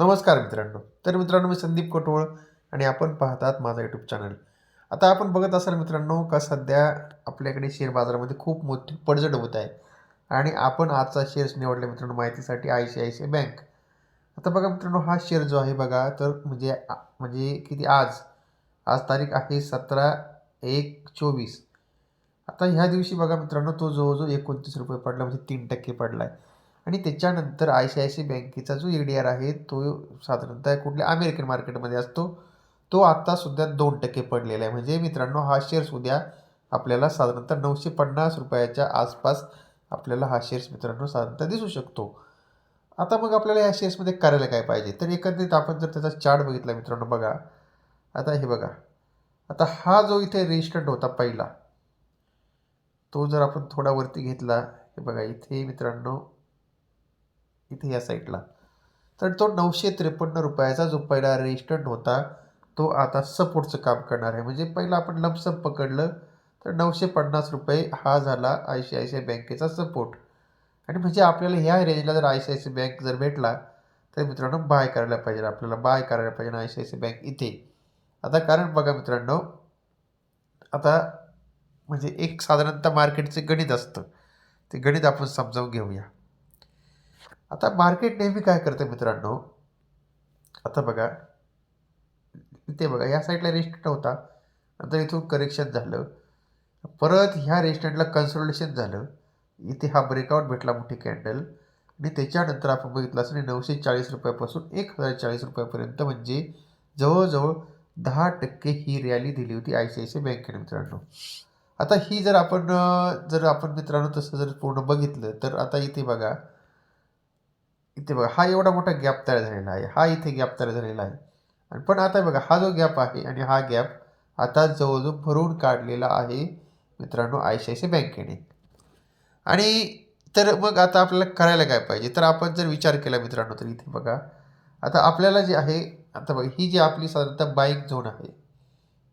नमस्कार मित्रांनो. तर मित्रांनो मी संदीप कोटवळ आणि आपण पाहतात माझा यूट्यूब चॅनल आता आपण बघत असाल मित्रांनो का सध्या आपल्याकडे शेअर बाजारामध्ये खूप मोठी पडझड होत आहे. आणि आपण आजचा शेअर्स निवडला मित्रांनो माहितीसाठी I C I C I bank आता बघा मित्रांनो हा शेअर जो आहे बघा तर म्हणजे म्हणजे किती आज? आज तारीख आहे सतरा एक चोवीस. आता ह्या दिवशी बघा मित्रांनो तो जवळजवळ एकोणतीस रुपये पडला म्हणजे तीन टक्के पडला आहे आणि त्याच्यानंतर आय सी आय सी बँकेचा जो ए डी आर आहे तो साधारणतः कुठल्या अमेरिकन मार्केटमध्ये असतो तो आत्तासुद्धा दोन टक्के पडलेला आहे. म्हणजे मित्रांनो हा शेअर्स उद्या आपल्याला साधारणतः नऊशे पन्नास रुपयाच्या आसपास आपल्याला हा शेअर्स मित्रांनो साधारणतः दिसू शकतो. आता मग आपल्याला या शेअर्समध्ये करायला काय पाहिजे? तर एकंदरीत आपण जर त्याचा चार्ट बघितला मित्रांनो बघा. आता हे बघा. आता हा जो इथे रेजिस्टंट होता पहिला तो जर आपण थोडा वरती घेतला हे बघा इथे मित्रांनो इथे या साईडला तर तो नऊशे त्रेपन्न रुपयाचा जो पहिला रेजिस्टंट होता तो आता सपोर्टचं काम करणार आहे. म्हणजे पहिला आपण लमसम पकडलं तर नऊशे पन्नास रुपये हा झाला I C I C I बँकेचा सपोर्ट आणि म्हणजे आपल्याला ह्या रेंजला जर I C I C bank जर भेटला तर मित्रांनो बाय करायला पाहिजे. आपल्याला बाय करायला पाहिजे I C I C bank इथे. आता कारण बघा मित्रांनो आता म्हणजे एक साधारणतः मार्केटचे गणित असतं. ते गणित आपण समजावून घेऊया. आता मार्केट नेहमी काय करतं मित्रांनो? आता बघा इथे बघा या साईडला रेस्टंट होता नंतर इथून करेक्शन झालं. परत ह्या रेस्टंटला कन्सल्टेशन झालं. इथे हा ब्रेकआउट भेटला मोठी कॅन्डल आणि त्याच्यानंतर आपण बघितलं असं नऊशे चाळीस रुपयापासून एक हजार चाळीस रुपयापर्यंत म्हणजे जवळजवळ दहा टक्के ही रॅली दिली होती I C I C I बँकेने मित्रांनो. आता ही जर आपण जर आपण मित्रांनो तसं जर पूर्ण बघितलं तर आता इथे बघा इथे बघा हा एवढा मोठा गॅप तयार झालेला आहे. हा इथे गॅप तयार झालेला आहे. आणि पण आता बघा हा जो गॅप आहे आणि हा गॅप आता जवळजवळ भरून काढलेला आहे मित्रांनो आय सी आय सी बँकेने. आणि तर मग आता आपल्याला करायला काय पाहिजे? तर आपण जर विचार केला मित्रांनो तर इथे बघा आता आपल्याला जे आहे आता बघा ही जी आपली साधारणतः बाईक झोन आहे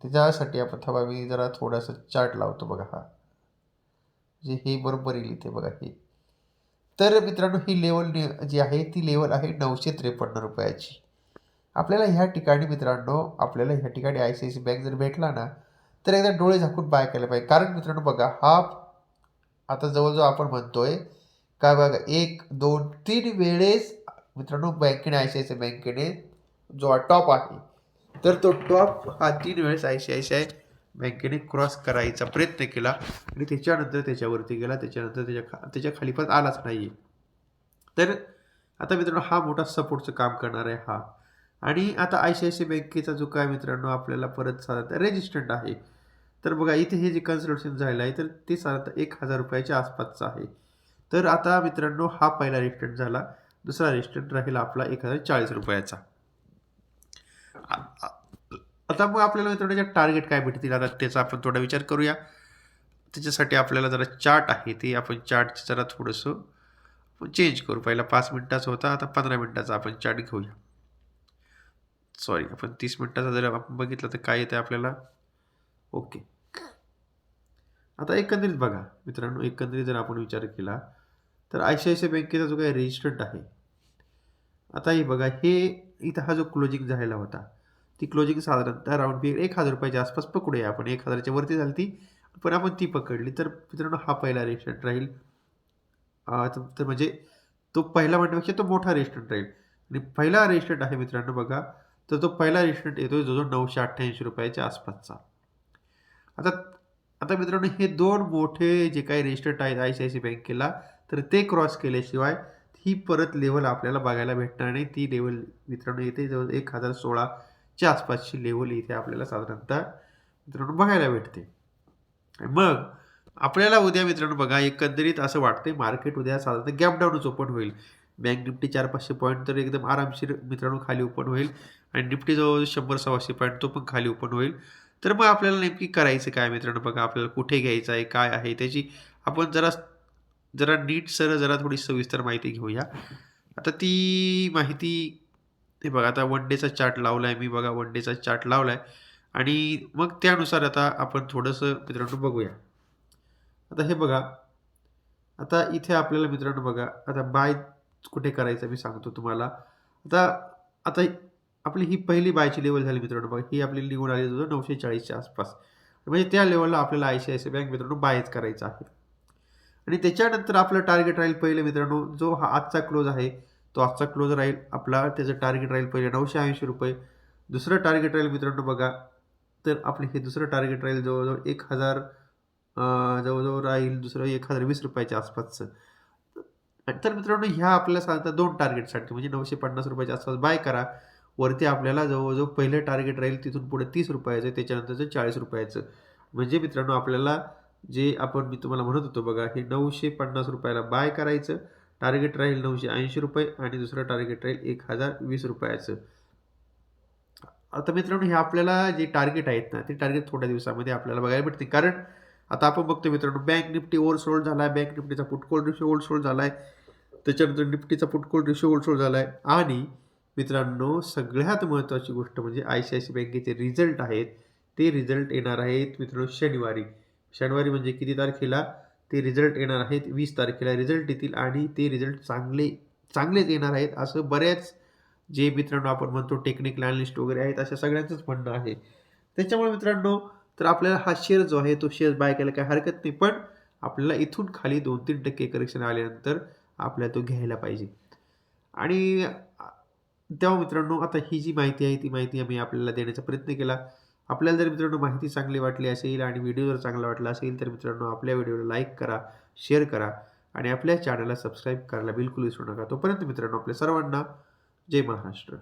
त्याच्यासाठी आपण थांबा मी जरा थोडासा चार्ट लावतो बघा हा. जे हे बरोबर येईल इथे बघा हे. तर मित्रांनो ही लेवल जी आहे ती लेवल आहे नऊशे त्रेपन्न रुपयाची. आपल्याला ह्या ठिकाणी मित्रांनो आपल्याला ह्या ठिकाणी I C I C bank जर भेटला ना तर एकदा डोळे झाकून बाय केलं पाहिजे. कारण मित्रांनो बघा हा आता जवळजवळ आपण म्हणतोय काय बघा एक दोन तीन वेळेस मित्रांनो बँकेने आय सी आय सी बँकेने जो टॉप आहे तर तो टॉप हा तीन वेळेस I C I C I बँकेने क्रॉस करायचा प्रयत्न केला आणि त्याच्यानंतर त्याच्यावरती गेला. त्याच्यानंतर त्याच्या खा त्याच्याखाली पण आलाच नाही तर आता मित्रांनो हा मोठा सपोर्टचं काम करणार आहे हा. आणि आता आय सी आय सी बँकेचा जो काय मित्रांनो आपल्याला परत साधारणतः रेजिस्टंट आहे. तर बघा इथे हे जे कन्सल्टेशन झालेलं आहे तर ते साधारणतः एक हजार रुपयाच्या आसपासचं आहे. तर आता मित्रांनो हा पहिला रेजिस्टंट झाला. दुसरा रेजिस्टंट राहील आपला एक हजार चाळीस रुपयाचा. आता मग आपल्याला मित्रांनो त्याच्या टार्गेट काय भेटतील आता त्याचा आपण थोडा विचार करूया. त्याच्यासाठी आपल्याला जरा चार्ट आहे ते आपण चार्ट जरा थोडंसं चेंज करू. पहिला पाच मिनटाचा होता आता पंधरा मिनटाचा आपण चार्ट घेऊया. सॉरी आपण तीस मिनटाचा जर आपण बघितलं तर काय येतं आपल्याला? ओके आता एकंदरीत बघा मित्रांनो एकंदरीत जर आपण विचार केला तर I C I C I बँकेचा जो काही रेजिस्टंट आहे आता हे बघा हे इथं हा जो क्लोजिंग झालेला होता ती क्लोजिंग साधारणतः राऊंड फिगर एक हजार रुपयाच्या आसपास पकडूया आपण. एक हजाराच्या वरती झाली ती पण आपण ती पकडली. तर मित्रांनो हा पहिला रेस्टॉरंट राहील. तर म्हणजे तो पहिला म्हणण्यापेक्षा तो मोठा रेस्टॉरंट राहील. आणि पहिला रेस्टॉरंट आहे मित्रांनो बघा तर तो पहिला रेजिस्टंट येतो जो नऊशे अठ्ठ्याऐंशी रुपयाच्या आसपासचा. आता आता मित्रांनो हे दोन मोठे जे काही रेजिस्टंट आहेत आय सी आय सी बँकेला तर ते क्रॉस केल्याशिवाय ही परत लेवल आपल्याला बघायला भेटणार नाही. ती लेवल मित्रांनो येते जवळ एक हजार सोळा च्या आसपासची लेवल इथे आपल्याला साधारणतः मित्रांनो बघायला भेटते. मग आपल्याला उद्या मित्रांनो बघा एकंदरीत असं वाटतंय मार्केट उद्या साधारणतः गॅप डाऊनच ओपन होईल. बँक निफ्टी चार पाचशे पॉईंट तर एकदम आरामशीर मित्रांनो खाली ओपन होईल. आणि निफ्टी जवळ शंभर सव्वाशे पॉईंट तो पण खाली ओपन होईल. तर मग आपल्याला नेमकी करायचं काय मित्रांनो बघा आपल्याला कुठे घ्यायचं आहे काय आहे त्याची आपण जरा जरा नीट सर जरा थोडी सविस्तर माहिती घेऊया. आता ती माहिती हे बघा आता वन डेचा चार्ट लावला आहे मी बघा वन डेचा चार्ट लावला आहे आणि मग त्यानुसार आता आपण थोडंसं मित्रांनो बघूया. आता हे बघा आता इथे आपल्याला मित्रांनो बघा आता बाय कुठे करायचं मी सांगतो तुम्हाला. आता आता आपली ही पहिली बायची लेवल झाली मित्रांनो बघा ही आपली निवड आली जवळ नऊशे चाळीसच्या आसपास. म्हणजे त्या लेवलला आपल्याला I C I C bank मित्रांनो बायच करायचं आहे. आणि त्याच्यानंतर आपलं टार्गेट राहील पहिलं मित्रांनो जो हा आजचा क्लोज आहे तो आजचा क्लोज राहील. आपला त्याचं टार्गेट राहील पहिले नऊशे ऐंशी रुपये. दुसरं टार्गेट राहील मित्रांनो बघा. तर आपले हे दुसरं टार्गेट राहील जवळजवळ एक हजार जवळजवळ राहील दुसरं एक हजार वीस रुपयाच्या आसपासचं. तर मित्रांनो ह्या आपल्याला साधारणतः दोन टार्गेटसाठी म्हणजे नऊशे पन्नास रुपयाच्या आसपास बाय करा. वरती आपल्याला जवळजवळ पहिलं टार्गेट राहील तिथून पुढे तीस रुपयाचं त्याच्यानंतरचं चाळीस रुपयाचं. म्हणजे मित्रांनो आपल्याला जे आपण मी तुम्हाला म्हणत होतो बघा हे नऊशे पन्नास रुपयाला बाय करायचं. टार्गेट राहील नऊशे ऐंशी रुपये आणि दुसरं टार्गेट राहील एक हजार वीस रुपयाचं. आता मित्रांनो हे आपल्याला जे टार्गेट आहेत ना ते टार्गेट थोड्या दिवसामध्ये आपल्याला बघायला भेटते कारण आता आपण बघतो मित्रांनो बँक निफ्टी ओव्हरसोल्ड झाला आहे बँक निफ्टीचा फुटकोल रेशो ओव्हरसोल्ड झाला आहे त्याच्यानंतर निफ्टीचा फुटकोल रेशो ओव्हरसोल्ड झाला आहे आणि मित्रांनो सगळ्यात महत्त्वाची गोष्ट म्हणजे आय सी आय सी बँकेचे रिझल्ट आहेत ते रिझल्ट येणार आहेत मित्रांनो शनिवारी. शनिवारी म्हणजे किती तारखेला? ते रिझल्ट येणार आहेत वीस तारखेला. रिझल्ट येतील आणि ते रिझल्ट चांगले चांगलेच येणार आहेत असं बऱ्याच जे मित्रांनो आपण म्हणतो टेक्निकल अनालिस्ट वगैरे आहेत अशा सगळ्यांचंच म्हणणं आहे. त्याच्यामुळे मित्रांनो तर आपल्याला हा शेअर जो आहे तो शेअर बाय करायला काही हरकत नाही पण आपल्याला इथून खाली दोन तीन टक्के करेक्शन आल्यानंतर आपल्याला तो घ्यायला पाहिजे. आणि तेव्हा मित्रांनो आता ही जी माहिती आहे ती माहिती आम्ही आपल्याला देण्याचा प्रयत्न केला. आपल्याला जर मित्रांनो माहिती चांगली वाटली असेल आणि व्हिडिओ जर चांगला वाटला असेल तर मित्रांनो आपल्या व्हिडिओला लाईक करा शेअर करा आणि आपल्या चॅनलला सबस्क्राईब करायला बिलकुल विसरू नका. तोपर्यंत मित्रांनो आपल्या सर्वांना जय महाराष्ट्र.